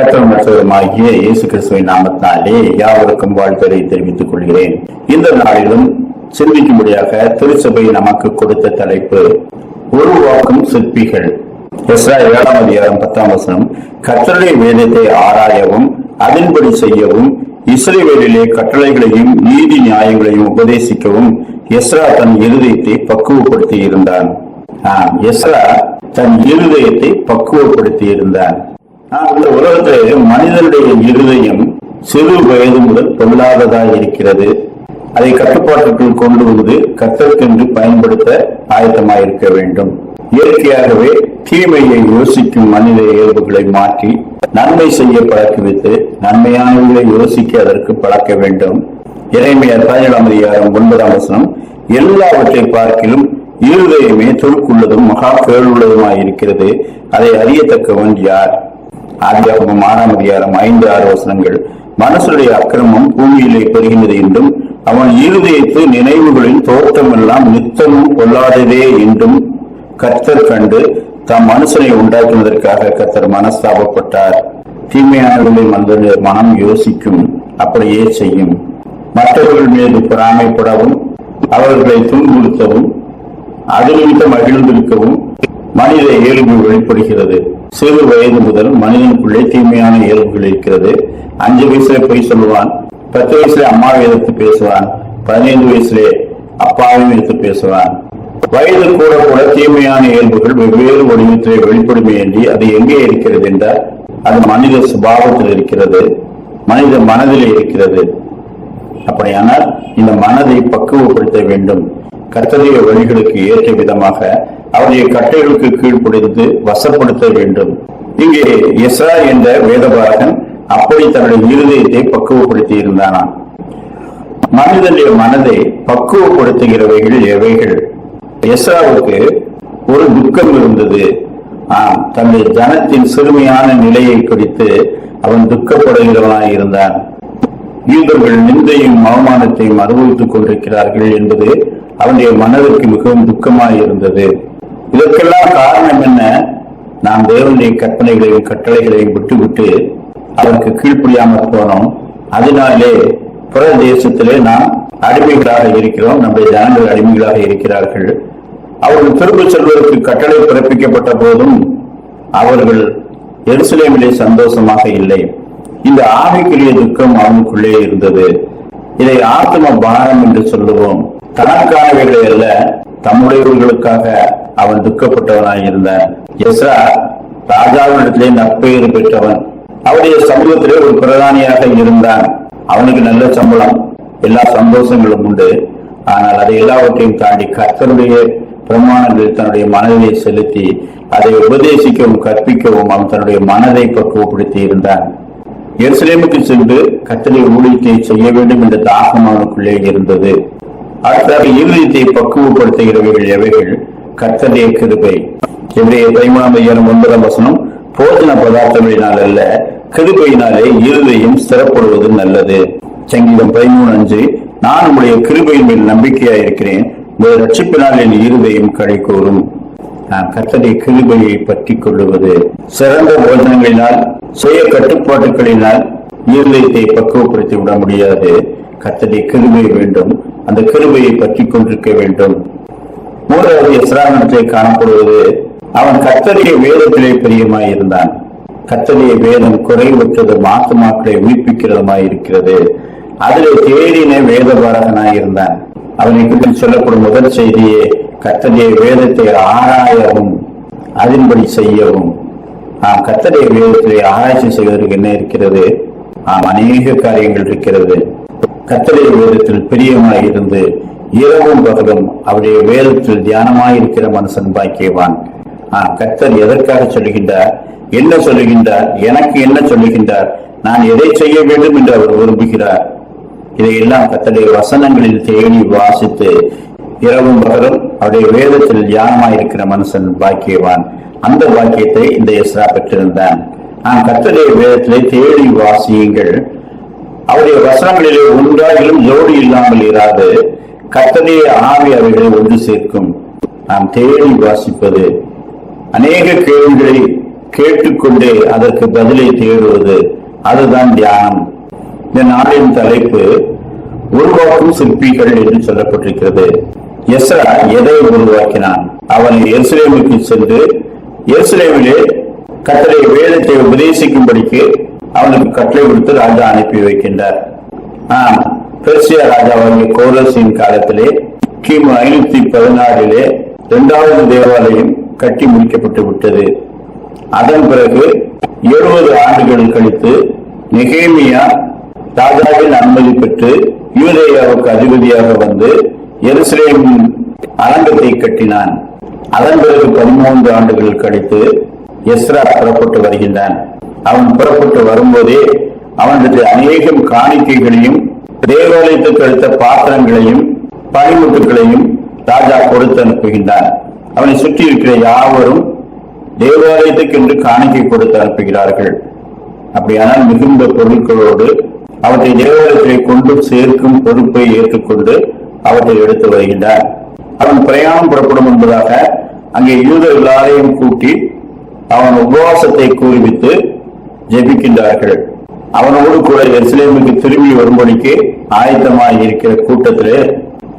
கற்றல் இயேசு கிறிஸ்துவின் நாமத்தினாலே யாவருக்கும் வாழ்த்துறை தெரிவித்துக் கொள்கிறேன். இந்த நாளிலும் சிந்திக்கும்படியாக திருச்சபை நமக்கு கொடுத்த தலைப்பு உருவாக்கும் சிற்பிகள். எஸ்ரா ஏழாம் அதிகாரம் பத்தாம் வசனம் கற்றலை வேதத்தை ஆராயவும் அதன்படி செய்யவும் இஸ்ரேவேலிலே கட்டளைகளையும் நீதி நியாயங்களையும் உபதேசிக்கவும் எஸ்ரா தன் இருதயத்தை பக்குவப்படுத்தி இருந்தான் எஸ்ரா தன் இருதயத்தை பக்குவப்படுத்தி இருந்தான் இந்த உலகத்திலே மனிதனுடைய இருதயம் சிறு வயது முதல் பொல்லாததாய் இருக்கிறது. அதை கட்டுப்பாட்டுக்குள் கொண்டு வந்து கத்தற்கென்று பயன்படுத்த ஆயத்தமாயிருக்க வேண்டும். இயற்கையாகவே தீமையை யோசிக்கும் மனித இயல்புகளை மாற்றி நன்மை செய்ய பழக்குவித்து நன்மையானவர்களை யோசிக்க அதற்கு பழக்க வேண்டும். இறைமையார் பதினேழாம் அதிகாரம் ஒன்பதாம் வசனம் எல்லாவற்றை பார்க்கிலும் இருதயமே தொழுக்குள்ளதும் மகா பேருள்ளதுமாய் இருக்கிறது அதை அறியத்தக்கவன் யார்? ஆதியாகமம் ஆறாம் அதிகாரம் ஐந்து ஆறு வசனங்கள். மனசுடைய அக்கிரமம் பூமியிலே பெறுகின்றது என்றும் அவன் இருதயத்து நினைவுகளின் தோற்றமெல்லாம் நித்தமும் கொள்ளாததே என்றும் கர்த்தர் கண்டு தம் மனுஷனை உண்டாக்குவதற்காக கர்த்தர் மனஸ்தாபப்பட்டார். தீமையானவர்களை மனித மனம் யோசிக்கும் அப்படியே செய்யும். மற்றவர்கள் மீது பொறாமைப்படவும் அவர்களை துன்புறுத்தவும் அது நிமித்தம் மகிழ்ந்திருக்கவும் மனித இயல்பு வெளிப்படுகிறது. சிறு வயது முதல் மனிதனுக்குள்ளே தீமையான இயல்புகள் இருக்கிறது. அஞ்சு வயசுல பொய் சொல்லுவான் பத்து வயசுல அம்மாவை எதிர்த்து பேசுவான் பதினைந்து வயசுல அப்பாவையும் எடுத்து பேசுவான். வயது கூட கூட தீமையான இயல்புகள் வெவ்வேறு வடிவத்திலே வெளிப்படுமையின்றி அது எங்கே இருக்கிறது என்றால் அது மனித சுபாவத்தில் இருக்கிறது மனித மனதிலே இருக்கிறது. அப்படியானால் இந்த மனதை பக்குவப்படுத்த வேண்டும். கர்த்தருடைய வழிகளுக்கு ஏற்ற விதமாக அவருடைய கட்டைகளுக்கு கீழ்ப்படிந்து வசப்படுத்த வேண்டும். இங்கே எஸ்ரா என்ற வேதபாரகன் அப்படி தன்னுடைய இருதயத்தை பக்குவப்படுத்தி இருந்தானாம் மனிதனுடைய மனதை பக்குவப்படுத்துகிறவைகள் எவைகள்? எஸ்ராவுக்கு ஒரு துக்கம் இருந்தது. ஆம் தன்னுடைய ஜனத்தின் சிறுமையான நிலையை குறித்து அவன் துக்கப்படுகிறவனாய் இருந்தான். யூதர்கள் நிந்தையும் அவமானத்தையும் அனுபவித்துக் கொண்டிருக்கிறார்கள் என்பது அவனுடைய மனதிற்கு மிகவும் துக்கமாய் இருந்தது. இதற்கெல்லாம் காரணம் என்ன? நாம் தேவனுடைய கற்பனைகளையும் கட்டளைகளையும் விட்டுவிட்டு அதற்கு கீழ்ப்படியாமல் போனோம். அதனாலே புற தேசத்திலே நாம் அடிமைகளாக இருக்கிறோம். நம்முடைய ஜனங்கள் அடிமைகளாக இருக்கிறார்கள். அவர்கள் திரும்பச் செல்வதற்கு கட்டளை பிறப்பிக்கப்பட்ட போதும் அவர்கள் எருசலேமிலே சந்தோஷமாக இல்லை. இந்த ஆவிக்குரிய துக்கம் அவனுக்குள்ளே இருந்தது. இதை ஆத்ம பாரம் என்று சொல்லுவோம். தனக்கானவைகளை அல்ல தம்முடையவர்களுக்காக அவன் துக்கப்பட்டவனாய் இருந்தான் எஸ்ரா ராஜாவினிடத்திலே நற்பெயர் பெற்றவன். அவருடைய சமூகத்திலே ஒரு பிரதானியாக இருந்தான். அவனுக்கு நல்ல சம்பளம் எல்லா சந்தோஷங்களும் உண்டு. ஆனால் அதை எல்லாவற்றையும் தாண்டி கர்த்தருடைய பிரமாணங்களில் தன்னுடைய மனதை செலுத்தி அதை உபதேசிக்கவும் கற்பிக்கவும் அவன் தன்னுடைய மனதை பக்குவப்படுத்தி இருந்தான். எருசலேமுக்கு சென்று கத்தனை ஊழியத்தை செய்ய வேண்டும் என்ற தாகம் அவனுக்குள்ளே இருந்தது. அடுத்ததாக இருதயத்தை பக்குவப்படுத்துகிறவைகள் எவைகள்? கத்தடைய கிருபை. இவருடைய பதிமூணாம் அதிகாரம் ஒன்பதாம் வசனம் போஜன பதார்த்தங்களினால் அல்ல கிருபையினாலே இருதையும் சிறப்படுவது நல்லது. சங்கீதம் பதிமூணு அஞ்சு நான் உங்களுடைய கிருபையின் மேல் நம்பிக்கையா இருக்கிறேன் உங்கள் ரட்சிப்பினால் என் இருதையும் கடை கூறும் நான் கர்த்தருடைய கிருபையை பற்றி கொள்ளுவது. சிறந்த போஜனங்களினால் சுய கட்டுப்பாட்டுகளினால் இருதயத்தை பக்குவப்படுத்தி விட முடியாது. கத்தடைய கிருபை வேண்டும் அந்த கிருபையை பற்றி கொண்டிருக்க வேண்டும். மூன்றாவது இஸ்ராமத்திலே காணப்படுவது அவன் கத்தடைய வேதத்திலே பிரியமாய் இருந்தான். கத்தடைய வேதம் குறைவற்றதும் ஆத்மாக்களை உயிர்ப்பிக்கிறதுமாய் இருக்கிறது. அதிலே தேடின வேதபாரகனாய் இருந்தான். அவனை குறித்து சொல்லப்படும் முதல் செய்தியே கத்தடைய வேதத்தை ஆராயவும் அதன்படி செய்யவும். ஆம் கத்தடைய வேதத்திலே ஆராய்ச்சி செய்வதற்கு என்ன இருக்கிறது? ஆம் அநேக காரியங்கள் இருக்கிறது. கத்தடைய வேதத்தில் பிரியமாய் இருந்து இரவும் பகலும் அவருடைய வேதத்தில் தியானமாய் இருக்கிற மனுஷன் பாக்கியவான். ஆஹ் கத்தர் எதற்காக சொல்லுகின்றார்? என்ன சொல்லுகின்றார்? எனக்கு என்ன சொல்லுகின்றார்? நான் எதை செய்ய வேண்டும் என்று அவர் விரும்புகிறார். இதையெல்லாம் கத்தடைய வசனங்களில் தேடி வாசித்து இரவும் பகலும் அவருடைய வேதத்தில் தியானமாயிருக்கிற மனுஷன் பாக்கியவான். அந்த பாக்கியத்தை இந்த எஸ்ரா பெற்றிருந்தான். நான் கத்தடைய வேதத்திலே தேடி வாசியுங்கள். அவருடைய வசனங்களிலே ஒன்றாகிலும் ஜோடி இல்லாமல் இராது. கத்தடைய ஆவி அவைகளை ஒன்று சேர்க்கும். நாம் தேடி வாசிப்பது. அநேக கேள்விகளை கேட்டுக்கொண்டே அதற்கு பதிலை தேடுவது. அதுதான் தியானம். இந்த நாளின் தலைப்பு உருவாக்கும் சிற்பிகள் என்று சொல்லப்பட்டிருக்கிறது. எஸ்ரா எதை உருவாக்கினான்? அவன் எருசலேமுக்கு சென்று எருசலேமிலே கட்டளை வேதத்தை உபதேசிக்கும்படிக்கு அவனுக்கு கட்டளை கொடுத்து ராஜா அனுப்பி வைக்கின்றார். ஆம் பெர்சிய ராஜாவாகிய கோரசின் காலத்திலே கிமு ஐநூத்தி பதினாறிலே இரண்டாவது தேவாலயம் கட்டி முடிக்கப்பட்டு விட்டது. அதன் பிறகு எழுபது ஆண்டுகள் கழித்து நெகேமியா ராஜாவின் அனுமதி பெற்று யூதேயாவுக்கு அதிபதியாக வந்து எருசலேமின் அரங்கத்தை கட்டினான். அதன் பிறகு பதிமூன்று ஆண்டுகள் கழித்து எஸ்ரா புறப்பட்டு வருகின்றான். அவன் புறப்பட்டு வரும்போதே அவனுடைய அநேகம் காணிக்கைகளையும் தேவாலயத்துக்கு அடுத்த பாத்திரங்களையும் பனிமுட்டுகளையும் ராஜா கொடுத்து அனுப்புகின்றான் அவனை சுற்றி இருக்கிற யாவரும் தேவாலயத்துக்கு என்று காணிக்கை கொடுத்து அனுப்புகிறார்கள். அப்படியானால் மிகுந்த பொருட்களோடு அவற்றை தேவாலயத்தை கொண்டு சேர்க்கும் பொறுப்பை ஏற்றுக்கொண்டு அவற்றை எடுத்து வருகின்றான் அவன் பிரயாணம் புறப்படும் என்பதாக அங்கே யூத எல்லாரையும் கூட்டி அவன் உபவாசத்தை கூறுவித்து ஜெபிக்கின்றார்கள். அவனோடு கூட எருசலேமுக்கு திரும்பி வரும்படிக்கு ஆயத்தமாக இருக்கிற கூட்டத்திலே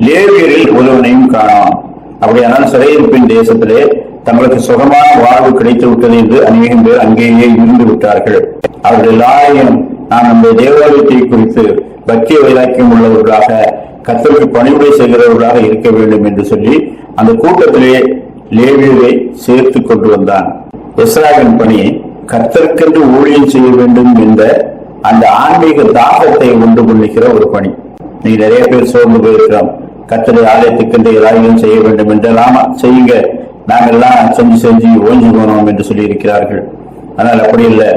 லேவியரில் ஒருவனையும் காணோம். அப்படியானால் சிறையிருப்பின் தேசத்திலே தங்களுக்கு சுகமான வாழ்வு கிடைத்து விட்டது என்று அநேகம் பேர் அங்கேயே இருந்து விட்டார்கள். அவர்கள் எல்லாரையும் நாம் நம்முடைய தேவாலயத்தை குறித்து பக்திய வைராக்கியம் உள்ளவர்களாக கத்தருக்கு பணிபுரை செய்கிறவர்களாக இருக்க வேண்டும் என்று சொல்லி அந்த கூட்டத்திலே லேவியரை சேர்த்து கொண்டு வந்தான். எஸ்ராவின் பணி கர்த்தருக்கென்று ஊழியம் செய்ய வேண்டும் என்ற அந்த ஆன்மீக தாகத்தை உண்டு கொள்ளுகிற ஒரு பணி. நீ நிறைய பேர் சோர்ந்து போயிருக்கிறோம் கர்த்தரை ஆலயத்துக்கென்று ஏதாவது செய்ய வேண்டும் என்றெல்லாம் செய்யுங்க. நாங்கள்லாம் செஞ்சு செஞ்சு ஓஞ்சி போனோம் என்று சொல்லி இருக்கிறார்கள் ஆனால் அப்படி இல்லை.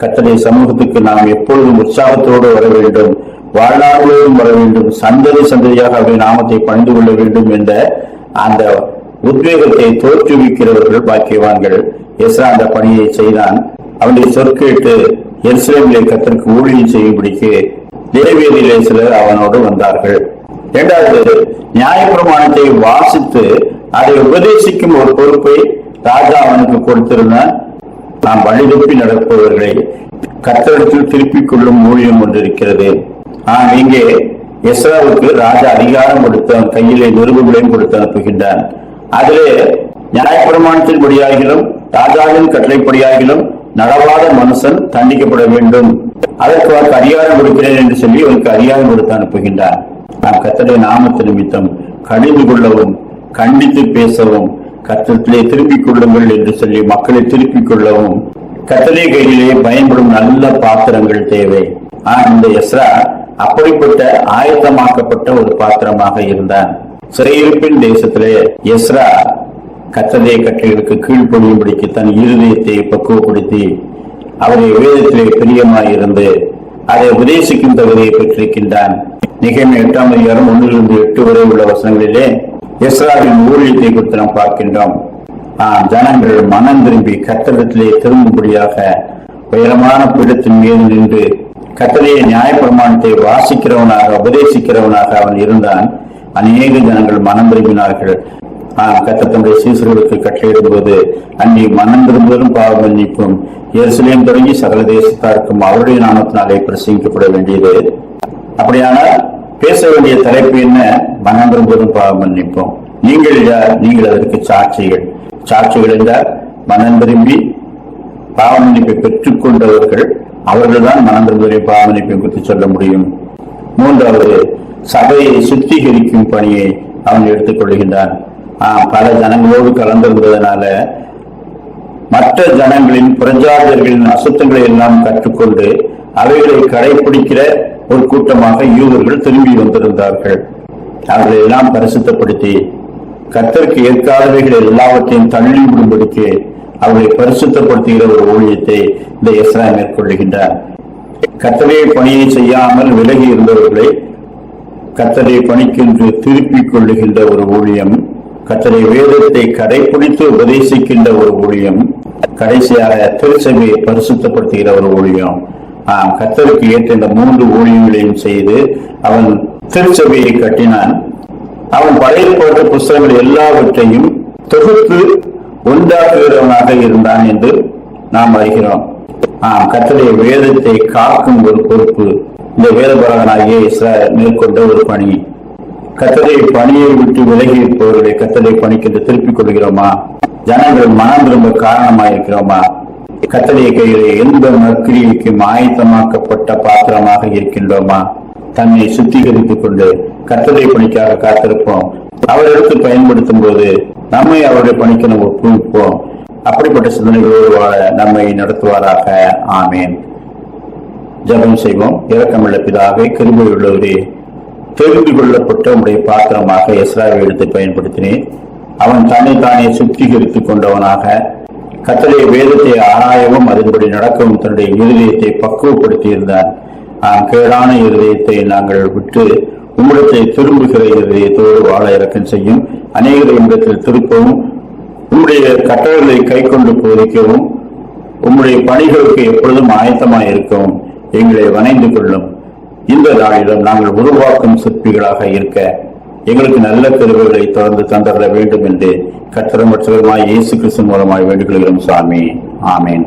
கர்த்தருடைய சமூகத்துக்கு நாம் எப்பொழுதும் உற்சாகத்தோடு வர வேண்டும். வாழ்நாள் முழுவதும் வர வேண்டும். சந்ததி சந்ததியாக அவை நாமத்தை பணிந்து கொள்ள வேண்டும் என்ற அந்த உத்வேகத்தை தோற்றுவிக்கிறவர்கள் பாக்கியவான்கள். எஸ்ரா அந்த பணியை செய்தான். அவனுடைய சொற்கேட்டு எருசலேமிலே கத்திற்கு ஊழியம் செய்யும்படிக்கு தேவேதியிலே சிலர் அவனோடு வந்தார்கள். இரண்டாவது நியாயப்பிரமாணத்தை வாசித்து அதை உபதேசிக்கும் ஒரு பொறுப்பை ராஜா அவனுக்கு கொடுத்திருந்தான் நாம் வழிதப்பி நடப்பவர்களை கத்தரிடத்தில் திருப்பிக் கொள்ளும் ஊழியம் ஒன்று இருக்கிறது இங்கே எஸ்ராவுக்கு ராஜா அதிகாரம் கொடுத்து கையிலே நிருபங்களையும் கொடுத்து அனுப்புகின்றான். அதிலே நியாயப்பிரமாணத்தின்படியாகிலும் ராஜாவின் கட்டளைப்படியாகிலும் நடவாத மனுஷன் தண்டிக்கப்பட வேண்டும். அதற்கு அவருக்கு அதிகாரம் கொடுக்கிறேன் என்று சொல்லி அவருக்கு அதிகாரம் கொடுத்து அனுப்புகின்றான் நாம் கத்தடைய நாமத்து நிமித்தம் கடிந்து கொள்ளவும் கண்டித்து பேசவும் கத்தத்திலே திருப்பிக் கொள்ளுங்கள் என்று சொல்லி மக்களை திருப்பிக் கொள்ளவும் கத்தலை கையிலே பயன்படும் நல்ல பாத்திரங்கள் தேவை. ஆனால் இந்த எஸ்ரா அப்படிப்பட்ட ஆயத்தமாக்கப்பட்ட ஒரு பாத்திரமாக இருந்தான். சிறையிருப்பின் தேசத்திலே எஸ்ரா கத்ததே கட்டளைகளுக்கு கீழ்ப்படியும்படிக்கு தன் இருதயத்தை பக்குவப்படுத்தி அவருடைய வேதத்திலே பிரியமாயிருந்து அதை உபதேசிக்கும் தகுதியை பெற்றிருக்கின்றான். நிகழ்மை எட்டாம் அதிகாரம் ஒன்றிலிருந்து எட்டு வரை உள்ள வசனங்களிலே இஸ்ராவின் ஊழியத்தை குறித்து நாம் பார்க்கின்றோம். ஜனங்கள் மனம் திரும்பி கட்டடத்திலே திரும்பும்படியாக உயரமான பீடத்தின் மீது நின்று கட்டளையை நியாயப்பிரமாணத்தை வாசிக்கிறவனாக உபதேசிக்கிறவனாக அவன் இருந்தான். அநேக ஜனங்கள் மனம் திரும்பினார்கள். கத்தத்தனுடைய சீசர்களுக்கு கட்டளையிடும்போது அன்னி மனம் திரும்புவதும் பாவம் மன்னிப்பும் எருசலேம் தொடங்கி சகல தேசத்தாருக்கும் அவருடைய நாமத்தினாலே பிரசங்கிக்கப்பட வேண்டியது. அப்படியானால் பேச வேண்டிய தலைப்பு என்ன? மனம் திரும்புவதும் மன்னிப்போம். நீங்கள் யார்? நீங்கள் அதற்கு சாட்சிகள். சாட்சிகள் என்றால் மனம் திரும்பி பாவ மன்னிப்பை பெற்றுக் கொண்டவர்கள் அவர்கள்தான் மனம் திரும்புவதை பாவ மன்னிப்பை குறித்து சொல்ல முடியும். மூன்றாவது சபையை சுத்திகரிக்கும் பணியை அவன் எடுத்துக் கொள்கின்றான். பல ஜனங்களோடு கலந்திருந்ததனால மற்ற ஜனங்களின் பிரஜாதர்களின் அசுத்தங்களை எல்லாம் கற்றுக்கொண்டு அவைகளை கடைபிடிக்கிற ஒரு கூட்டமாக யூதர்கள் திரும்பி வந்திருந்தார்கள். அவர்களை எல்லாம் பரிசுத்தப்படுத்தி கர்த்தருக்கு ஏற்காதவைகள் எல்லாவற்றையும் தள்ளி விடும்படிக்கு அவர்களை பரிசுத்தப்படுத்துகிற ஒரு ஊழியத்தை இந்த எஸ்ரா மேற்கொள்ளுகின்றார். கர்த்தருடைய பணியை செய்யாமல் விலகி இருந்தவர்களை கத்தரை பணிக்கென்று திருப்பிக் கொள்ளுகின்ற ஒரு ஊழியம் கத்தனை வேதத்தை கடைபிடித்து உபதேசிக்கின்ற ஒரு ஊழியம் கடைசியாக திருச்சபையை பரிசுத்தப்படுத்துகிற ஒரு ஊழியம். ஆஹ் கத்தருக்கு ஏற்ற இந்த மூன்று ஊழியங்களையும் செய்து அவன் திருச்சபையை கட்டினான். அவன் பழைய போட்ட புஸ்தகங்கள் எல்லாவற்றையும் தொகுத்து உண்டாக்குகிறவனாக இருந்தான் என்று நாம் அறிகிறோம். ஆஹ் கர்த்தருடைய வேதத்தை காக்கும் ஒரு பொறுப்பு இந்த வேதபரகனாகிய இஸ்ரா மேற்கொண்ட ஒரு பணி. கத்தரை பணியை விட்டு விலகி இருப்பவர்களை கத்தரை பணிக்கின்ற திருப்பிக் கொள்கிறோமா ஜனங்கள் மனம் திரும்ப காரணமா இருக்கிறோமா கத்தடைய கையிலே எந்த நற்கிரிக்கும் ஆயத்தமாக்கப்பட்ட பாத்திரமாக இருக்கின்றோமா? தன்னை சுத்திகரித்துக் கொண்டு கத்தரை பணிக்காக காத்திருப்போம். அவரிடத்து பயன்படுத்தும் போது நம்மை அவருடைய பணிக்கு நம்ம ஒப்புவிப்போம். அப்படிப்பட்ட சிந்தனைகளோடு வாழ நம்மை நடத்துவாராக. ஆமேன். ஜெபம் செய்வோம். இரக்கமுள்ள பிதாவே உள்ளவரே தெரிந்து கொள்ளப்பட்ட உடைய பாத்திரமாக எஸ்ராவை எடுத்து பயன்படுத்தினேன். அவன் தன்னை தானே சுத்திகரித்துக் கொண்டவனாக கத்தடைய வேதத்தை ஆராயவும் அதன்படி நடக்கவும் தன்னுடைய இருதயத்தை பக்குவப்படுத்தி இருந்தான் ஆம் கேடான இருதயத்தை நாங்கள் விட்டு உம்மிடத்தை திரும்புகிற இருதயத்தோடு வாழ இறக்கம் செய்யும். அநேகரை இடத்தில் திருப்பவும் உம்முடைய கட்டளைகளை கை கொண்டு போதிக்கவும் உம்முடைய பணிகளுக்கு எப்பொழுதும் ஆயத்தமாயிருக்கவும் எங்களை வணைந்து கொள்ளும். இந்த நாளிலும் நாங்கள் உருவாக்கும் சிற்பிகளாக இருக்க எங்களுக்கு நல்ல கருவுகளை தொடர்ந்து தந்தர வேண்டும் என்று கத்திரமற்றவருமாய் இயேசு கிறிஸ்து மூலமாய் வேண்டுகொள்கிறோம் சாமி ஆமேன்.